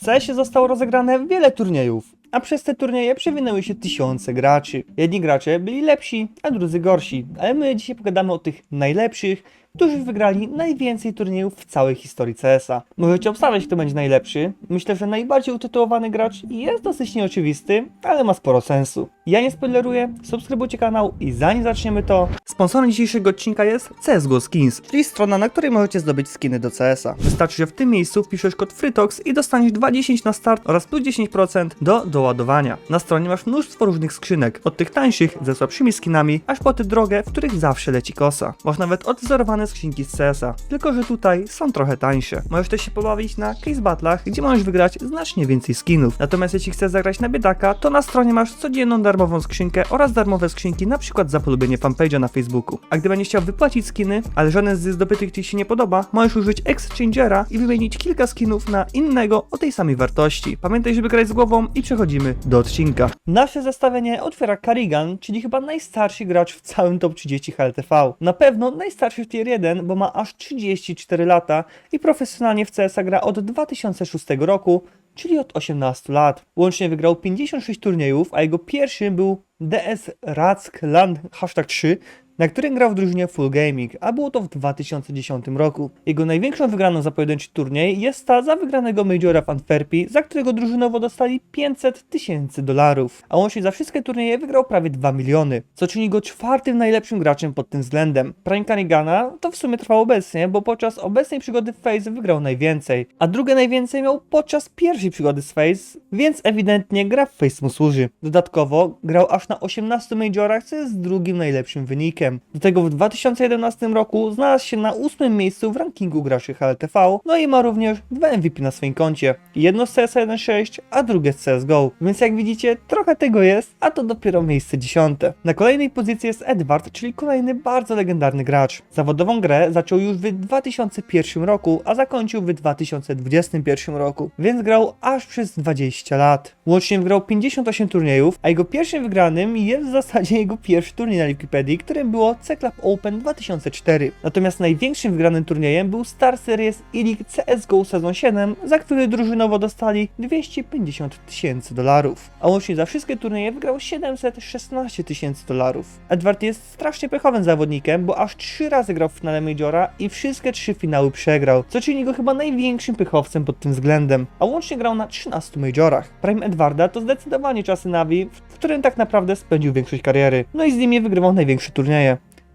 W CS-ie zostało rozegrane wiele turniejów, a przez te turnieje przewinęły się tysiące graczy. Jedni gracze byli lepsi, a drudzy gorsi, ale my dzisiaj pogadamy o tych najlepszych, którzy wygrali najwięcej turniejów w całej historii CS-a. Możecie obstawiać, kto będzie najlepszy. Myślę, że najbardziej utytułowany gracz jest dosyć nieoczywisty, ale ma sporo sensu. Ja nie spoileruję, subskrybujcie kanał i zanim zaczniemy to... Sponsorem dzisiejszego odcinka jest CSGO Skins, czyli strona, na której możecie zdobyć skiny do CS-a. Wystarczy, że w tym miejscu wpiszesz kod FRYTOX i dostaniesz 2,10 na start oraz plus 10% do doładowania. Na stronie masz mnóstwo różnych skrzynek, od tych tańszych ze słabszymi skinami, aż po te drogie, w których zawsze leci kosa. Masz nawet odwzorowane skrzynki z CS-a, tylko że tutaj są trochę tańsze. Możesz też się pobawić na case battlach, gdzie możesz wygrać znacznie więcej skinów. Natomiast jeśli chcesz zagrać na biedaka, to na stronie masz codzienną darmową skrzynkę oraz darmowe skrzynki, na przykład za polubienie fanpage'a na Facebooku. A gdy będziesz chciał wypłacić skiny, ale żaden z zdobytych ci się nie podoba, możesz użyć Exchangera i wymienić kilka skinów na innego o tej samej wartości. Pamiętaj, żeby grać z głową i przechodzimy do odcinka. Nasze zestawienie otwiera Karigan, czyli chyba najstarszy gracz w całym top 30 HLTV. Na pewno najstarszy w tier 1, bo ma aż 34 lata i profesjonalnie w CS gra od 2006 roku, czyli od 18 lat. Łącznie wygrał 56 turniejów, a jego pierwszym był DS Rack Land hashtag 3, na którym grał w drużynie Full Gaming, a było to w 2010 roku. Jego największą wygraną za pojedynczy turniej jest ta za wygranego Majora w Antwerpii, za którego drużynowo dostali 500 tysięcy dolarów, a łącznie za wszystkie turnieje wygrał prawie 2 miliony, co czyni go czwartym najlepszym graczem pod tym względem. Prime Carrigana to w sumie trwa obecnie, bo podczas obecnej przygody FaZe wygrał najwięcej, a drugie najwięcej miał podczas pierwszej przygody z FaZe, więc ewidentnie gra w FaZe mu służy. Dodatkowo grał aż na 18 Majorach, co jest drugim najlepszym wynikiem. Do tego w 2011 roku znalazł się na ósmym miejscu w rankingu graczy HLTV, no i ma również dwa MVP na swoim koncie. Jedno z CS 1.6, a drugie z CSGO. Więc jak widzicie, trochę tego jest, a to dopiero miejsce dziesiąte. Na kolejnej pozycji jest Edward, czyli kolejny bardzo legendarny gracz. Zawodową grę zaczął już w 2001 roku, a zakończył w 2021 roku, więc grał aż przez 20 lat. Łącznie wygrał 58 turniejów, a jego pierwszym wygranym jest w zasadzie jego pierwszy turniej na Wikipedii, którym było C-Club Open 2004. Natomiast największym wygranym turniejem był Star Series e-League CSGO Sezon 7, za który drużynowo dostali 250 tysięcy dolarów. A łącznie za wszystkie turnieje wygrał 716 tysięcy dolarów. Edward jest strasznie pechowym zawodnikiem, bo aż 3 razy grał w finale Majora i wszystkie 3 finały przegrał, co czyni go chyba największym pechowcem pod tym względem. A łącznie grał na 13 Majorach. Prime Edwarda to zdecydowanie czasy Navi, w którym tak naprawdę spędził większość kariery. No i z nimi wygrywał największe turnieje.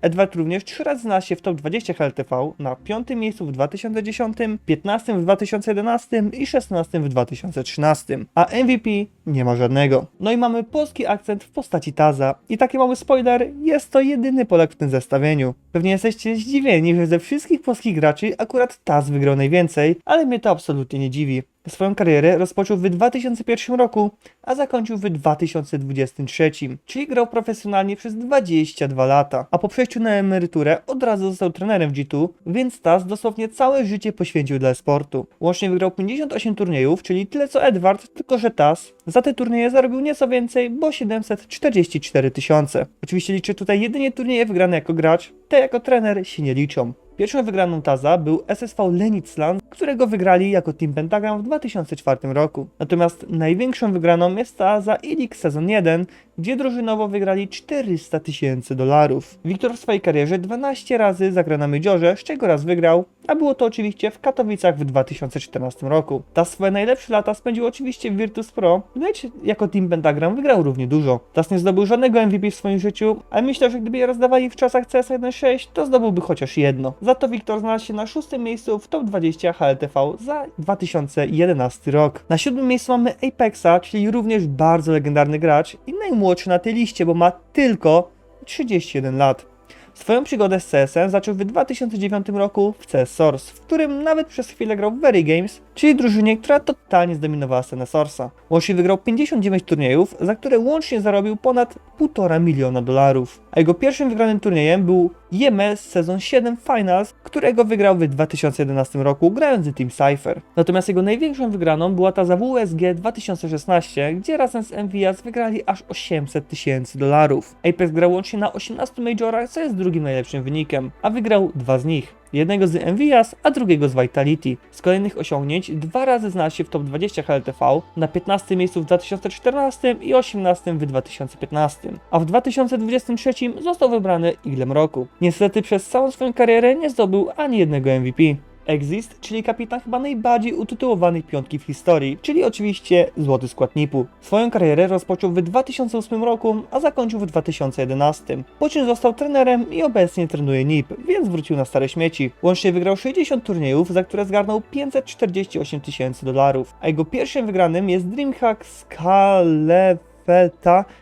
Edward również trzy razy znalazł się w top 20 HLTV na piątym miejscu w 2010, 15 w 2011 i 16 w 2013, a MVP nie ma żadnego. No i mamy polski akcent w postaci Taza. I taki mały spoiler, jest to jedyny Polak w tym zestawieniu. Pewnie jesteście zdziwieni, że ze wszystkich polskich graczy akurat Taz wygrał najwięcej, ale mnie to absolutnie nie dziwi. Swoją karierę rozpoczął w 2001 roku, a zakończył w 2023, czyli grał profesjonalnie przez 22 lata. A po przejściu na emeryturę od razu został trenerem w G2, więc Taz dosłownie całe życie poświęcił dla sportu. Łącznie wygrał 58 turniejów, czyli tyle co Edward, tylko że Taz za te turnieje zarobił nieco więcej, bo 744 tysiące. Oczywiście liczę tutaj jedynie turnieje wygrane jako gracz, te jako trener się nie liczą. Pierwszą wygraną Taza był SSV Lenicland, którego wygrali jako Team Pentagram w 2004 roku. Natomiast największą wygraną jest ta za Elix Sezon 1, gdzie drużynowo wygrali 400 tysięcy dolarów. Wiktor w swojej karierze 12 razy zagrał na Majorze, z czego raz wygrał, a było to oczywiście w Katowicach w 2014 roku. Ta swoje najlepsze lata spędził oczywiście w Virtus Pro, lecz jako Team Pentagram wygrał równie dużo. Tas nie zdobył żadnego MVP w swoim życiu, ale myślę, że gdyby je rozdawali w czasach CS 1.6, to zdobyłby chociaż jedno. Za to Wiktor znalazł się na szóstym miejscu w top 20 HLTV za 2011 rok. Na siódmym miejscu mamy Apexa, czyli również bardzo legendarny gracz i najmłodszy na tej liście, bo ma tylko 31 lat. Swoją przygodę z CS-em zaczął w 2009 roku w CS Source, w którym nawet przez chwilę grał w Very Games, czyli drużynie, która totalnie zdominowała scenę Source'a. Łącznie wygrał 59 turniejów, za które łącznie zarobił ponad 1,5 miliona dolarów. A jego pierwszym wygranym turniejem był IMS Sezon 7 Finals, którego wygrał w 2011 roku grając Team Cypher. Natomiast jego największą wygraną była ta za WSG 2016, gdzie razem z MVS wygrali aż 800 tysięcy dolarów. Apex grał łącznie na 18 majorach, co jest drugim najlepszym wynikiem, a wygrał dwa z nich. Jednego z Envias, a drugiego z Vitality. Z kolejnych osiągnięć dwa razy znalazł się w top 20 HLTV, na 15 miejscu w 2014 i 18 w 2015, a w 2023 został wybrany Iglem Roku. Niestety przez całą swoją karierę nie zdobył ani jednego MVP. Exist, czyli kapitan chyba najbardziej utytułowanej piątki w historii, czyli oczywiście złoty skład NIP-u. Swoją karierę rozpoczął w 2008 roku, a zakończył w 2011. Po czym został trenerem i obecnie trenuje NIP, więc wrócił na stare śmieci. Łącznie wygrał 60 turniejów, za które zgarnął 548 tysięcy dolarów, a jego pierwszym wygranym jest Dreamhack Skalefelta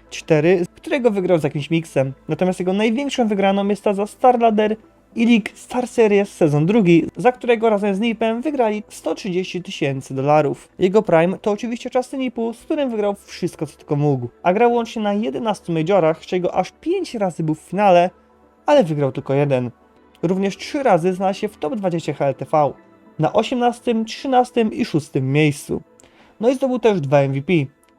4, którego wygrał z jakimś miksem. Natomiast jego największą wygraną jest ta za Starladder i League Star Series sezon drugi, za którego razem z Nipem wygrali 130 tysięcy dolarów. Jego prime to oczywiście czasy Nipu, z którym wygrał wszystko co tylko mógł, a grał łącznie na 11 majorach, z czego aż 5 razy był w finale, ale wygrał tylko jeden. Również 3 razy znalazł się w top 20 HLTV, na 18, 13 i 6 miejscu. No i zdobył też dwa MVP,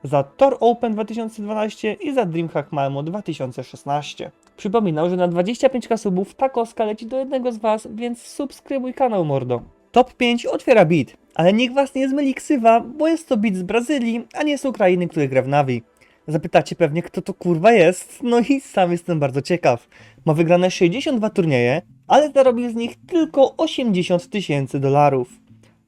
za Tor Open 2012 i za Dreamhack Malmo 2016. Przypominał, że na 25 subów ta kostka leci do jednego z Was, więc subskrybuj kanał mordo. Top 5 otwiera beat, ale niech Was nie zmyli ksywa, bo jest to beat z Brazylii, a nie z Ukrainy, który gra w Navi. Zapytacie pewnie, kto to kurwa jest? No i sam jestem bardzo ciekaw. Ma wygrane 62 turnieje, ale zarobił z nich tylko 80 tysięcy dolarów.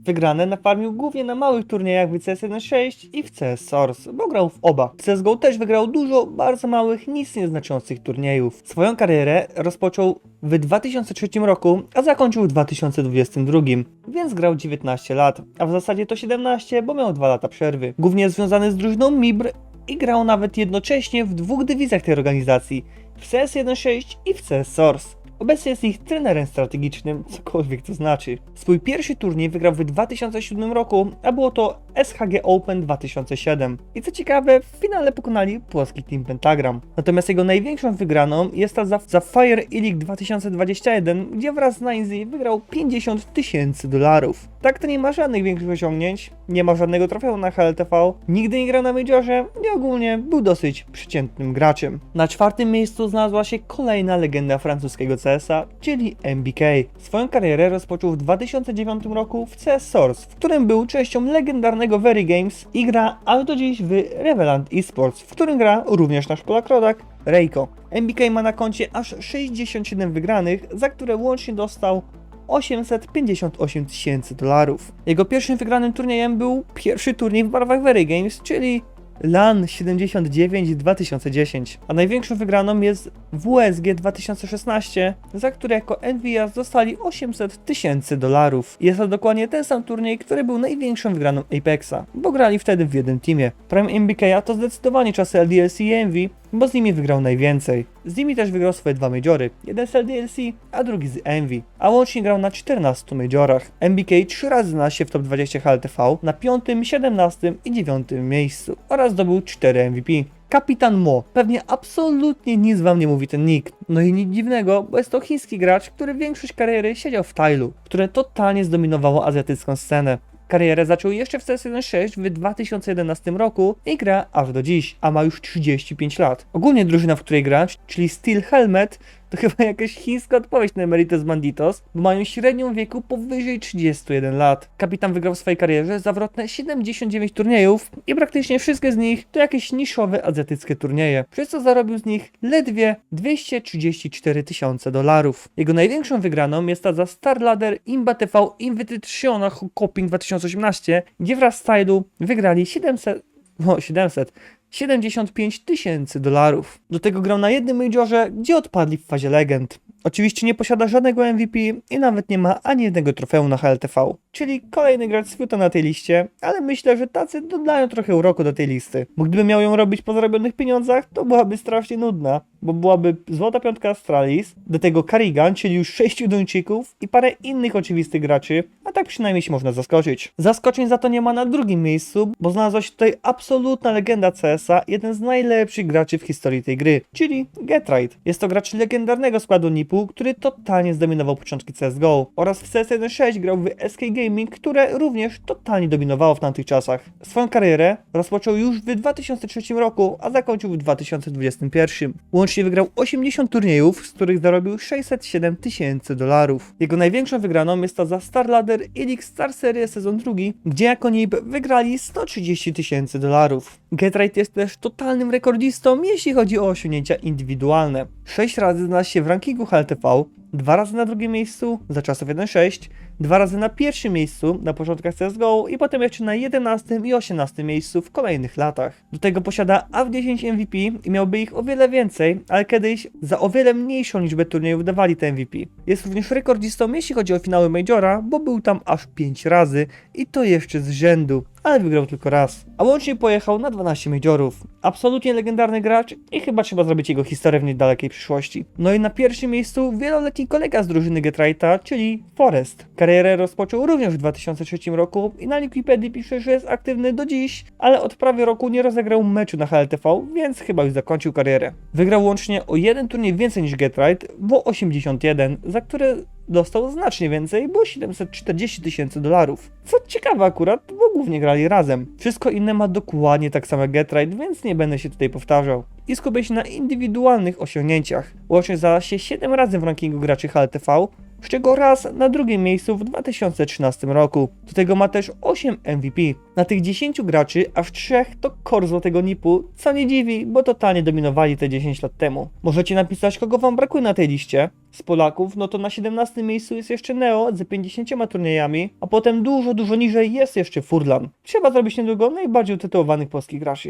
Wygrane nafarmił głównie na małych turniejach w CS 1.6 i w CS Source, bo grał w oba. W CSGO też wygrał dużo bardzo małych, nic nieznaczących turniejów. Swoją karierę rozpoczął w 2003 roku, a zakończył w 2022, więc grał 19 lat, a w zasadzie to 17, bo miał 2 lata przerwy. Głównie związany z drużyną MIBR i grał nawet jednocześnie w dwóch dywizjach tej organizacji, w CS 1.6 i w CS Source. Obecnie jest ich trenerem strategicznym, cokolwiek to znaczy. Swój pierwszy turniej wygrał w 2007 roku, a było to SHG Open 2007. I co ciekawe, w finale pokonali płoski Team Pentagram. Natomiast jego największą wygraną jest ta za, za Fire Elite 2021, gdzie wraz z Nainzy wygrał 50 tysięcy dolarów. Tak to nie ma żadnych większych osiągnięć, nie ma żadnego trofeum na HLTV, nigdy nie grał na Majorze i ogólnie był dosyć przeciętnym graczem. Na czwartym miejscu znalazła się kolejna legenda francuskiego CS-a, czyli MBK. Swoją karierę rozpoczął w 2009 roku w CS Source, w którym był częścią legendarnego Very Games i gra aż do dziś w Revelant Esports, w którym gra również nasz Polak rodak Reiko. MBK ma na koncie aż 67 wygranych, za które łącznie dostał 858 tysięcy dolarów. Jego pierwszym wygranym turniejem był pierwszy turniej w barwach Very Games, czyli LAN 79 2010, a największą wygraną jest WSG 2016, za które jako Envias dostali 800 tysięcy dolarów. Jest to dokładnie ten sam turniej, który był największą wygraną Apexa, bo grali wtedy w jednym teamie. Prime MBK to zdecydowanie czasy LDLC i Envy, bo z nimi wygrał najwięcej. Z nimi też wygrał swoje dwa majory, jeden z LDLC, a drugi z Envy, a łącznie grał na 14 majorach. MBK trzy razy znalazł się w top 20 HLTV na 5, 17 i 9 miejscu oraz zdobył 4 MVP. Kapitan Mo. Pewnie absolutnie nic wam nie mówi ten nick. No i nic dziwnego, bo jest to chiński gracz, który większość kariery siedział w Tailu, które totalnie zdominowało azjatycką scenę. Karierę zaczął jeszcze w CS1.6 w 2011 roku i gra aż do dziś, a ma już 35 lat. Ogólnie drużyna, w której gra, czyli Steel Helmet, to chyba jakaś chińska odpowiedź na Emeritus Banditos, bo mają średnią wieku powyżej 31 lat. Kapitan wygrał w swojej karierze zawrotne 79 turniejów i praktycznie wszystkie z nich to jakieś niszowe azjatyckie turnieje, przez co zarobił z nich ledwie 234 tysiące dolarów. Jego największą wygraną jest ta za StarLadder Imba TV Invitation Coping 2018, gdzie wraz z Tidu wygrali 700 no 700, 75 tysięcy dolarów. Do tego grał na jednym majorze, gdzie odpadli w fazie legend. Oczywiście nie posiada żadnego MVP i nawet nie ma ani jednego trofeum na HLTV, czyli kolejny gracz z fiuta na tej liście, ale myślę, że tacy dodają trochę uroku do tej listy, bo gdybym miał ją robić po zarobionych pieniądzach, to byłaby strasznie nudna, bo byłaby złota piątka Astralis, do tego Karigan, czyli już sześciu Duńczyków i parę innych oczywistych graczy, a tak przynajmniej się można zaskoczyć. Zaskoczeń za to nie ma na drugim miejscu, bo znalazła się tutaj absolutna legenda CS-a, jeden z najlepszych graczy w historii tej gry, czyli Getright. Jest to gracz legendarnego składu NIP-u, który totalnie zdominował początki CSGO oraz w CS 1.6 grał w SK Gaming, które również totalnie dominowało w tamtych czasach. Swoją karierę rozpoczął już w 2003 roku, a zakończył w 2021. Łącznie Łącznie wygrał 80 turniejów, z których zarobił 607 tysięcy dolarów. Jego największą wygraną jest ta za Star Ladder Elite Star Series sezon drugi, gdzie jako NIB wygrali 130 tysięcy dolarów. Getright jest też totalnym rekordzistą, jeśli chodzi o osiągnięcia indywidualne. 6 razy znalazł się w rankingu HLTV, dwa razy na drugim miejscu za czasów 1.6, dwa razy na pierwszym miejscu na początkach CSGO i potem jeszcze na 11 i 18 miejscu w kolejnych latach. Do tego posiada AW10 MVP i miałby ich o wiele więcej, ale kiedyś za o wiele mniejszą liczbę turniejów dawali te MVP. Jest również rekordzistą jeśli chodzi o finały Majora, bo był tam aż 5 razy i to jeszcze z rzędu ale wygrał tylko raz. A łącznie pojechał na 12 majorów. Absolutnie legendarny gracz i chyba trzeba zrobić jego historię w niedalekiej przyszłości. No i na pierwszym miejscu wieloletni kolega z drużyny Getrighta, czyli Forest. Karierę rozpoczął również w 2003 roku i na Wikipedii pisze, że jest aktywny do dziś, ale od prawie roku nie rozegrał meczu na HLTV, więc chyba już zakończył karierę. Wygrał łącznie o jeden turniej więcej niż Getright, bo 81, za które dostał znacznie więcej, bo 740 tysięcy dolarów. Co ciekawe akurat, bo głównie grali razem. Wszystko inne ma dokładnie tak samo Getright, więc nie będę się tutaj powtarzał. I skupię się na indywidualnych osiągnięciach. Łącznie znalazł się 7 razy w rankingu graczy HLTV, z czego raz na drugim miejscu w 2013 roku. Do tego ma też 8 MVP. Na tych 10 graczy, aż 3 to kor złotego nipu, co nie dziwi, bo totalnie dominowali te 10 lat temu. Możecie napisać, kogo wam brakuje na tej liście. Z Polaków, no to na 17 miejscu jest jeszcze Neo z 50 turniejami, a potem dużo, dużo niżej jest jeszcze Furlan. Trzeba zrobić niedługo najbardziej utytułowanych polskich graczy.